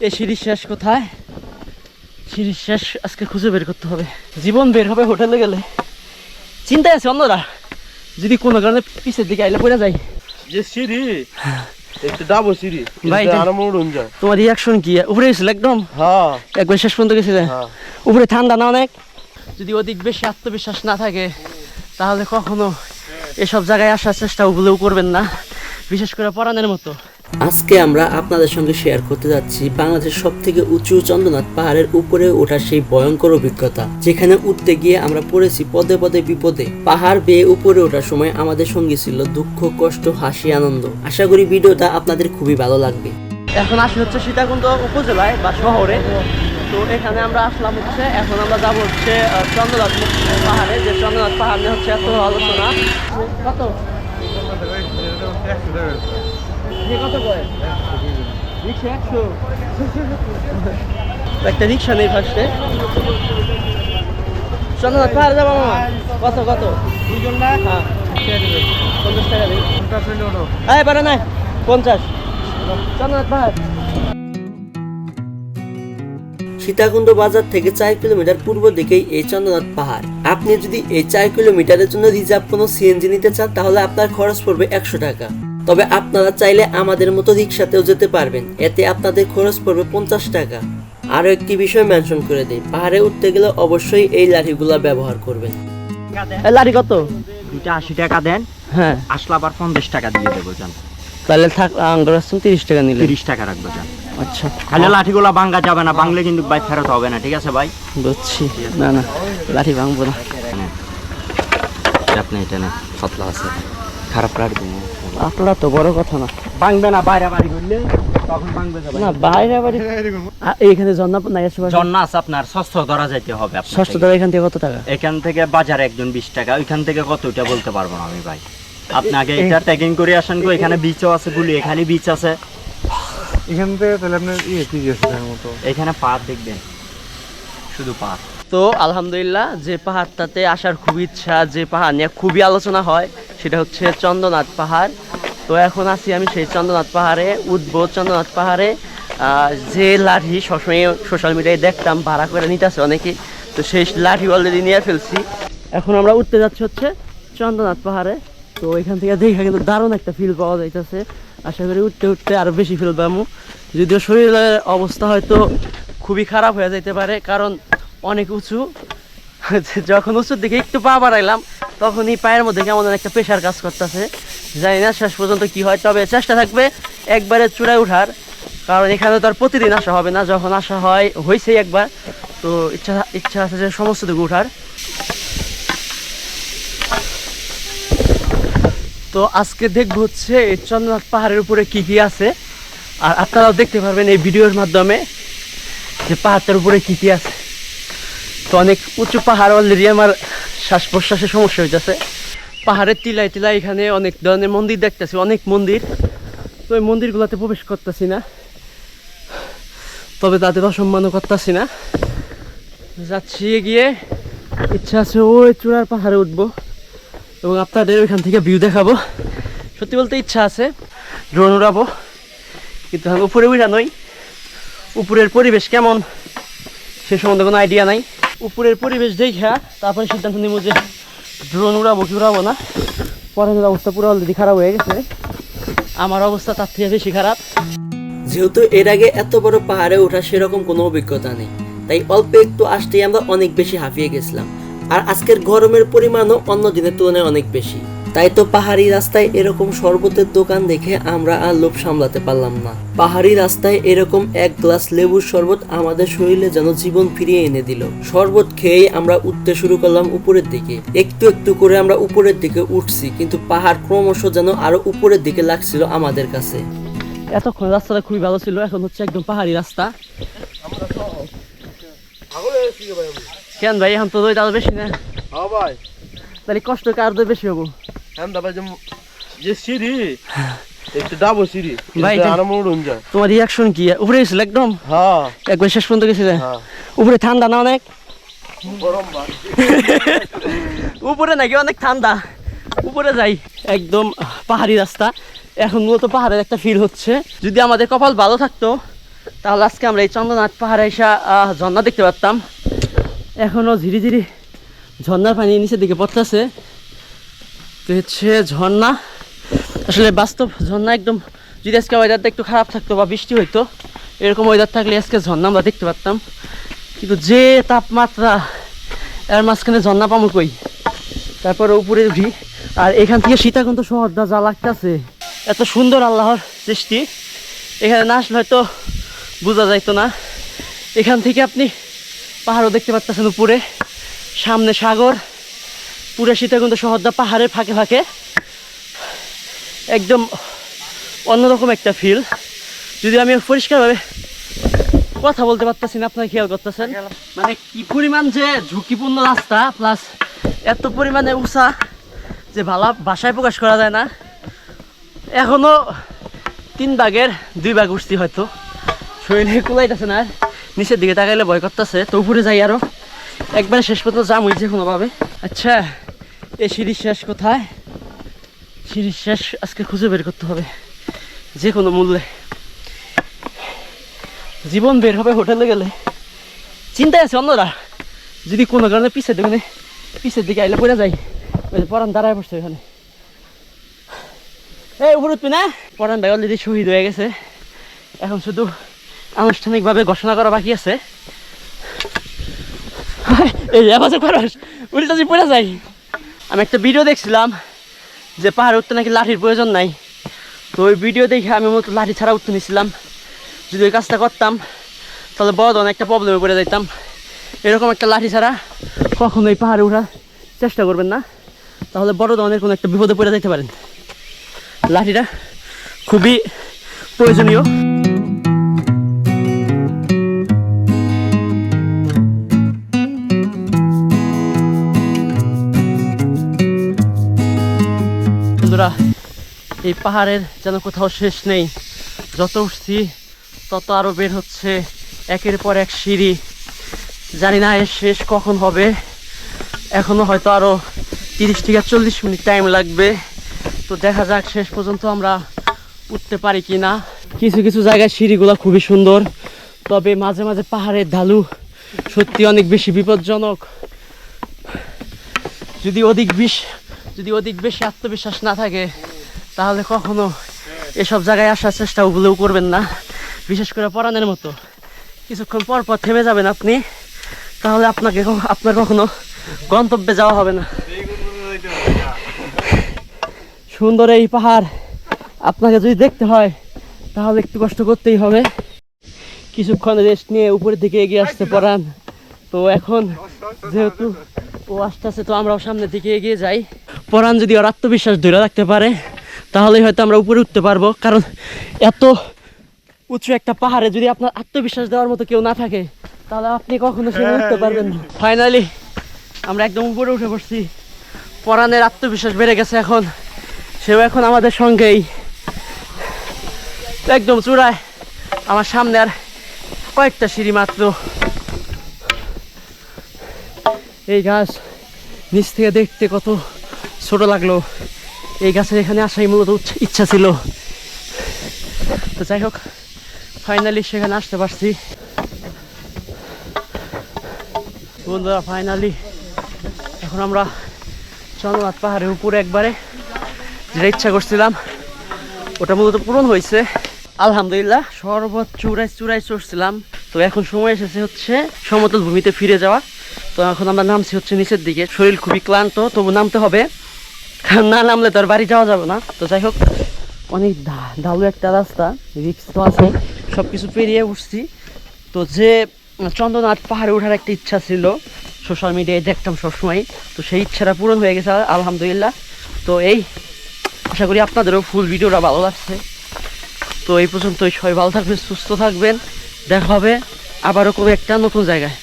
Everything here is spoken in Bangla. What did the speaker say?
এই সিঁড়ির শেষ কোথায়? সিঁড়ির শেষ আজকে খুঁজে বের করতে হবে। জীবন বের হবে হোটেলে গেলে। চিন্তায় আছে অন্যরা যদি কোনো কারণে পিছের দিকে আইলে পড়ে যাই যে সিঁড়ি ডাবো ভাই, যায়। তোমার রিয়াকশন কি? উপরে গেছিল একদম? হ্যাঁ। একবার শেষ পর্যন্ত গেছে হ্যাঁ। উপরে ঠান্ডা না অনেক? যদি অধিক বেশি আত্মবিশ্বাস না থাকে তাহলে কখনো এসব জায়গায় আসার চেষ্টা করবেন না। বিশেষ করে পরাণের মতো। আজকে আমরা আপনাদের সঙ্গে শেয়ার করতে যাচ্ছি বাংলাদেশের সব থেকে উঁচু চন্দ্রনাথ পাহাড়ের উপরে ওঠার সেই ভয়ঙ্কর অভিজ্ঞতা যেখানে উঠতে গিয়ে আমরা পড়েছি পদে পদে বিপদে। পাহাড় বেয়ে উপরে ওঠার সময় আমাদের সঙ্গে ছিল দুঃখ কষ্ট হাসি আনন্দ। আশা করি ভিডিওটা আপনাদের খুবই ভালো লাগবে। এখন আসি হচ্ছে সীতাকুণ্ড উপজেলায় বা শহরে। তো এখানে আমরা আসলাম হচ্ছে এখন আমরা যাব হচ্ছে চন্দ্রনাথ পাহাড়ে যে চন্দ্রনাথ পাহাড় নিয়ে হচ্ছে এত আলোচনা। কত? একটা রিক্সা নেই ফার্স্টে চন্দ্রনাথ পাহাড়ে যাব মামা কত কত? দুজন না? হ্যাঁ। পঞ্চাশ টাকা দিই। হ্যাঁ পারে না পঞ্চাশ। চন্দ্রনাথ পাহাড় সীতাকুণ্ড বাজার থেকে চার কিলোমিটার পূর্ব দিকেই এই চন্দ্রনাথ পাহাড়। আপনি যদি এই চার কিলোমিটারের জন্য রিজার্ভ কোনো সিএনজি নিতে চান তাহলে আপনার খরচ পড়বে একশো টাকা। তবে আপনারা চাইলে আমাদের মতো রিক্সাতেও যেতে পারবেন। এতে আপনাদের খরচ পড়বে পঞ্চাশ টাকা। আরও একটি বিষয় মেনশন করে দিই। পাহাড়ে উঠতে গেলে অবশ্যই এই লাঠিগুলা ব্যবহার করবেন। লারি কত? দুইটা আশি টাকা দেন। হ্যাঁ। আসলে আবার পঞ্চাশ টাকা দিয়ে দেবো যান তাহলে থাক আঙ্গুর আসছেন তিরিশ টাকা নিলে। তিরিশ টাকা রাখব যান আচ্ছা। খালি লাঠিগুলো ভাঙ্গা যাবে না ভাঙলে কিন্তু ভাই ফেরত হবে না ঠিক আছে ভাই? বুঝছি। না না লাঠি ভাঙবো না। আপনি এটা না পাতলা আছে। খারাপ লাঠি আপনারা তো বড় কথা না। ভাঙবে না বাইরে বাড়ি করলে তখন ভাঙবে না বাইরে বাড়ি এইখানে ঝর্ণা নাই আশেপাশে আছে আপনার ষষ্ঠ ধরা যাইতে হবে ষষ্ঠ থেকে। এখান থেকে কত টাকা? এখান থেকে বাজারে একজন বিশ টাকা ওইখান থেকে কত ওইটা বলতে পারব না আমি ভাই। আপনাকে এটা ট্যাগিং করে আসেন গো এখানে বিচও আছে গুলি এখানে বিচ আছে। এখান থেকে তাহলে আপনার ইয়ে কি আছে মতো। এখানে পাহাড় দেখবেন। শুধু পাহাড়। তো আলহামদুলিল্লাহ, যে পাহাড়টাতে আসার খুব ইচ্ছা, যে পাহাড় নিয়ে খুবই আলোচনা হয়, সেটা হচ্ছে চন্দ্রনাথ পাহাড়। তো এখন আছি আমি সেই চন্দ্রনাথ পাহাড়ে, উঠবো চন্দ্রনাথ পাহাড়ে। যে লাঠি সবসময় সোশ্যাল মিডিয়ায় দেখতাম, ভাড়া করে নিতেছে অনেকে তো সেই লাঠি অলরেডি নিয়ে ফেলছি। এখন আমরা উঠতে যাচ্ছি হচ্ছে চন্দ্রনাথ পাহাড়ে। তো এখান থেকে দেখা কিন্তু দারুণ একটা ফিল পাওয়া যাইতেছে। আশা করি উঠতে উঠতে আরও বেশি ফিল পাবো। যদিও শরীরের অবস্থা হয়তো খুবই খারাপ হয়ে যাইতে পারে, কারণ অনেক উঁচু। যখন উঁচুর দিকে একটু পা বাড়াইলাম তখনই পায়ের মধ্যে কেমন একটা প্রেশার কাজ করতেছে। জানি না শেষ পর্যন্ত কি হয়, তবে চেষ্টা থাকবে একবারে চূড়ায় ওঠার কারণ এখানে তো আর প্রতিদিন আসা হবে না। যখন আসা হয় হয়েছেই একবার। তো ইচ্ছা ইচ্ছা আছে যে সমস্ত দিকে ওঠার তো আজকে দেখব হচ্ছে এই চন্দ্রনাথ পাহাড়ের উপরে কি কি আছে। আর আপনারাও দেখতে পারবেন এই ভিডিওর মাধ্যমে যে পাহাড়টার উপরে কি কি আছে। তো অনেক উঁচু পাহাড় অলরেডি আমার শ্বাস প্রশ্বাসের সমস্যা হইতেছে। পাহাড়ের টিলায় টিলায় এখানে অনেক ধরনের মন্দির দেখতেছি, অনেক মন্দির। তো ওই মন্দিরগুলোতে প্রবেশ করতেছি না। তবে তাদের অসম্মানও করতেছি না। যাচ্ছি গিয়ে, ইচ্ছা আছে ওই চূড়ার পাহাড়ে উঠবো এবং আপনাদের ওইখান থেকে ভিউ দেখাবো। সত্যি বলতে ইচ্ছা আছে ড্রোন উড়াবো, কিন্তু উপরে উঠা নই। উপরের পরিবেশ কেমন, সে সম্বন্ধে কোনো আইডিয়া নাই। উপরের পরিবেশ দেখা তারপরে সিদ্ধান্ত নিব যে ড্রোন উড়াবো কি উড়াবো না। পরের অবস্থা পুরো অলরেডি খারাপ হয়ে গেছে। আমার অবস্থা তার থেকে বেশি খারাপ। যেহেতু এর আগে এত বড় পাহাড়ে ওঠা সেরকম কোনো অভিজ্ঞতা নেই, তাই অল্প একটু আসতেই আমরা অনেক বেশি হাঁপিয়ে গেছিলাম। আর আজকের গরমের পরিমাণও অন্য দিনের তুলনায় অনেক বেশি। তাই তো পাহাড়ি রাস্তায় এরকম শরবতের দোকান দেখে আমরা আর লোভ সামলাতে পারলাম না। পাহাড়ি রাস্তায় এরকম এক গ্লাস লেবুর শরবত আমাদের শরীরে যেন জীবন ফিরিয়ে এনে দিল। শরবত খেয়েই আমরা উঠতে শুরু করলাম উপরের দিকে। একটু একটু করে আমরা উপরের দিকে উঠছি কিন্তু পাহাড় ক্রমশ যেন আরও উপরের দিকে লাগছিল আমাদের কাছে। এতক্ষণ রাস্তাটা খুবই ভালো ছিল এখন হচ্ছে একদম পাহাড়ি রাস্তা। কেন ভাই এখন তো দইটা আরও বেশি না? হ্যাঁ ভাই। তাহলে কষ্ট কার দই বেশি হব? যে যে সিঁড়ি একটু ডাবো সিঁড়ি ভাই, এটা এটা- আরাম উড়ুন যায়। তোমার রিয়াকশন কি? উপরে গেছিল একদম? হ্যাঁ। একবার শেষ পর্যন্ত গেছিলে? হ্যাঁ। উপরে ঠান্ডা না অনেক? উপরে নাকি অনেক ঠান্ডা। উপরে যাই। একদম পাহাড়ি রাস্তা। এখন মূলত পাহাড়ের একটা ফিল হচ্ছে। যদি আমাদের কপাল ভালো থাকতো তাহলে আজকে আমরা এই চন্দ্রনাথ পাহাড়ে এসে ঝর্ণা দেখতে পারতাম। এখনও ধীরে ধীরে ঝর্ণার পানি নিচের দিকে পড়তেছে। তো হচ্ছে ঝর্ণা। আসলে বাস্তব ঝর্ণা একদম, যদি আজকে ওয়েদারটা একটু খারাপ থাকতো বা বৃষ্টি হইতো, এরকম ওয়েদার থাকলে আজকে ঝর্ণা আমরা দেখতে পারতাম। কিন্তু যে তাপমাত্রা, এর মাঝখানে ঝর্ণা পামো কই? তারপরে উপরে উঠি। আর এখান থেকে সীতাকুণ্ড শহরটা যা লাগতেছে, এত সুন্দর আল্লাহর সৃষ্টি। এখানে না আসলে হয়তো বোঝা যাইতো না। এখান থেকে আপনি পাহাড়ও দেখতে পাচ্ছেন উপরে। সামনে সাগর। পুরো সীতাকুণ্ড শহরটা পাহাড়ের ফাঁকে ফাঁকে। একদম অন্যরকম একটা ফিল যদি আমি পরিষ্কারভাবে কথা বলতে পারতেছি না, আপনারা খেয়াল করতেছেন? মানে কি পরিমাণ যে ঝুঁকিপূর্ণ রাস্তা প্লাস এত পরিমাণে উষা যে ভালা বাসায় প্রকাশ করা যায় না। এখনও তিন ভাগের দুই ভাগ উঠছি হয়তো। শরীরে কুলাইতেছে না, নিচের দিকে তাকাইলে ভয় করতেছে। তো উপরে যাই আরও। একবারে শেষ পর্যন্ত জাম হয়েছে কোনোভাবে। আচ্ছা এই সিঁড়ির শেষ কোথায়? সিঁড়ির শেষ আজকে খুঁজে বের করতে হবে, যে কোনো মূল্যে। জীবন বের হবে হোটেলে গেলে। চিন্তায় আছে অন্যরা, যদি কোনো কারণে পিছের দিকে পিছের দিকে আইলে পড়ে যাই। পরান দাঁড়ায় পড়ছে ওখানে। এই উপর উঠবি না পরান ভাই অলরেডি শহীদ হয়ে গেছে। এখন শুধু আনুষ্ঠানিকভাবে ঘোষণা করা বাকি আছে। এই আবাসে খরচ উল্টা পড়ে যাই। আমি একটা ভিডিও দেখছিলাম যে পাহাড়ে উঠতে নাকি লাঠির প্রয়োজন নাই। তো ওই ভিডিও দেখে আমি মতো লাঠি ছাড়া উঠতে নিয়েছিলাম যদি ওই কাজটা করতাম, তাহলে বড় ধরনের একটা প্রবলেমে পড়ে যাইতাম। এরকম একটা লাঠি ছাড়া কখনোই পাহাড়ে ওঠার চেষ্টা করবেন না। তাহলে বড় ধরনের কোনো একটা বিপদে পড়ে যাইতে পারেন। লাঠিটা খুবই প্রয়োজনীয়। এই পাহাড়ের যেন কোথাও শেষ নেই। যত উঠছি, তত আরও বের হচ্ছে একের পর এক সিঁড়ি। জানি না এর শেষ কখন হবে। এখনও হয়তো আরও তিরিশ থেকে চল্লিশ মিনিট টাইম লাগবে। তো দেখা যাক শেষ পর্যন্ত আমরা উঠতে পারি কি না কিছু কিছু জায়গায় সিঁড়িগুলো খুবই সুন্দর, তবে মাঝে মাঝে পাহাড়ের ঢালু সত্যি অনেক বেশি বিপজ্জনক। যদি অধিক বিষ যদি অধিক বেশি আত্মবিশ্বাস না থাকে, তাহলে কখনো এসব জায়গায় আসার চেষ্টা ওগুলোও করবেন না। বিশেষ করে পরাণের মতো। কিছুক্ষণ পর পর থেমে যাবেন আপনি, তাহলে আপনাকে আপনার কখনো গন্তব্যে যাওয়া হবে না। সুন্দর এই পাহাড় আপনাকে যদি দেখতে হয়, তাহলে একটু কষ্ট করতেই হবে। কিছুক্ষণ রেস্ট নিয়ে উপরের দিকে এগিয়ে আসতে পরান। তো এখন যেহেতু ও আস্তে আস্তে তো আমরাও সামনের দিকে এগিয়ে যাই। পরাণ যদি ওর আত্মবিশ্বাস ধরে রাখতে পারে তাহলেই হয়তো আমরা উপরে উঠতে পারব। কারণ এত উঁচু একটা পাহাড়ে যদি আপনার আত্মবিশ্বাস দেওয়ার মতো কেউ না থাকে তাহলে আপনি কখনো সেখানে উঠতে পারবেন না। ফাইনালি আমরা একদম উপরে উঠে পড়ছি। পরাণের আত্মবিশ্বাস বেড়ে গেছে এখন। সেও এখন আমাদের সঙ্গেই। একদম চূড়ায় আমার সামনে আর কয়েকটা সিঁড়ি মাত্র। এই গাছ নিচ থেকে দেখতে কত ছোট লাগল। এই গাছের এখানে আসাই মূলত ইচ্ছা ছিল। তো যাই হোক ফাইনালি সেখানে আসতে পারছি। বন্ধুরা ফাইনালি এখন আমরা চন্দ্রনাথ পাহাড়ের উপরে একবারে যেটা ইচ্ছা করছিলাম, ওটা মূলত পূরণ হয়েছে। আলহামদুলিল্লাহ সর্বোচ্চ চূড়ায় চূড়ায় চড়ছিলাম। তো এখন সময় এসেছে হচ্ছে সমতল ভূমিতে ফিরে যাওয়া। তো এখন আমরা নামছি হচ্ছে নিচের দিকে। শরীর খুবই ক্লান্ত, তবু নামতে হবে। না নামলে তো আর বাড়ি যাওয়া যাবে না। তো যাই হোক, অনেক ঢালু একটা রাস্তা, রিক্স তো আছে। সব কিছু পেরিয়ে উঠছি। তো যে চন্দ্রনাথ পাহাড়ে ওঠার একটা ইচ্ছা ছিল, সোশ্যাল মিডিয়ায় দেখতাম সবসময়। তো সেই ইচ্ছাটা পূরণ হয়ে গেছে, আলহামদুলিল্লাহ। তো এই, আশা করি আপনাদেরও ফুল ভিডিওটা ভালো লাগছে। তো এই পর্যন্তই, সবাই ভালো থাকবেন, সুস্থ থাকবেন। দেখা হবে আবারও কোনো একটা নতুন জায়গায়।